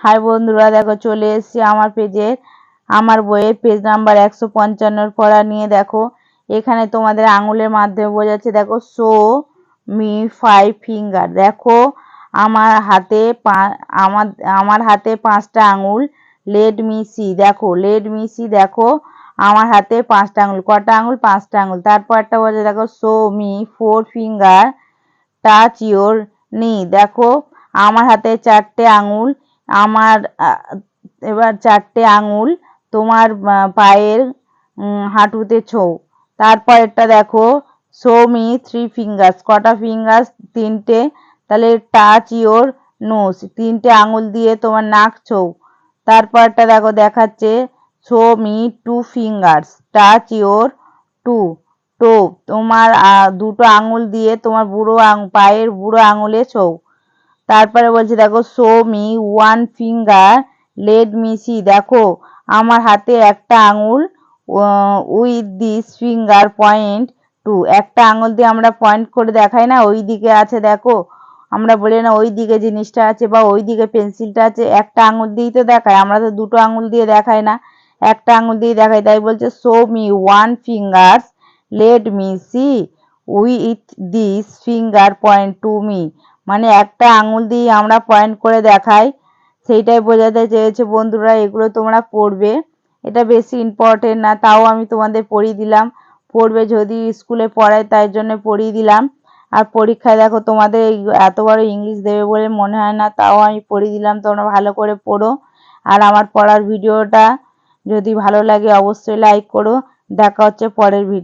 High বন্ধুরা, দেখো চলে এসেছি আমার পেজের আমার বইয়ের পেজ নাম্বার একশো পঞ্চান্নর পড়া নিয়ে, দেখো। এখানে তোমাদের আঙুলের মাধ্যমে বোঝাচ্ছে, দেখো শো মি ফাইভ ফিঙ্গার দেখো, আমার হাতে আমার আমার হাতে পাঁচটা আঙুল লেড মিসি দেখো লেড মিসি দেখো, আমার হাতে পাঁচটা আঙুল, কটা আঙুল? পাঁচটা আঙুল। তারপরটা বলছে দেখো show me four finger touch your knee দেখো, আমার হাতে চারটে আঙুল আমার এবার চারটে আঙুল তোমার পায়ের হাঁটুতে ছৌ তারপরেরটা দেখো শো মি থ্রি ফিঙ্গার্স কটা ফিঙ্গার্স তিনটে, তাহলে টাচ ইয়োর নোস তিনটে আঙুল দিয়ে তোমার নাক ছৌ তারপরটা দেখো, দেখাচ্ছে show me two fingers touch your two toe তোমার দুটো আঙুল দিয়ে তোমার বুড়ো পায়ের বুড়ো আঙুলে ছৌ তারপরে বলছে, দেখো show me one finger let me see দেখো, আমার হাতে একটা আঙুল with this finger point to একটা আঙুল দিয়ে আমরা পয়েন্ট করে দেখাই না ওই দিকে আছে, দেখো, আমরা বলি না ওই দিকে জিনিসটা আছে বা ওই দিকে পেন্সিলটা আছে, একটা আঙুল দিয়েই তো দেখায়, আমরা তো দুটো আঙুল দিয়ে দেখাই না, একটা আঙুল দিয়ে দেখাই, তাই বলছে show me one fingers let me see with this finger point to me মানে একটা আঙুল দিয়ে আমরা পয়েন্ট করে দেখাই, সেইটাই বোঝাতে চেয়েছে বন্ধুরা, এগুলো তোমরা পড়বে। এটা বেশি ইম্পর্টেন্ট না, তাও আমি তোমাদের পড়িয়ে দিলাম। পড়বে যদি স্কুলে পড়ায়, তাই জন্য পড়িয়ে দিলাম। আর পরীক্ষায় দেখো তোমাদের এত বড় ইংলিশ দেবে বলে মনে হয় না, তাও আমি পড়িয়ে দিলাম, তোমরা ভালো করে পড়ো। আর আমার পড়ার ভিডিওটা যদি ভালো লাগে, অবশ্যই লাইক করো। দেখা হচ্ছে পরের ভিডিও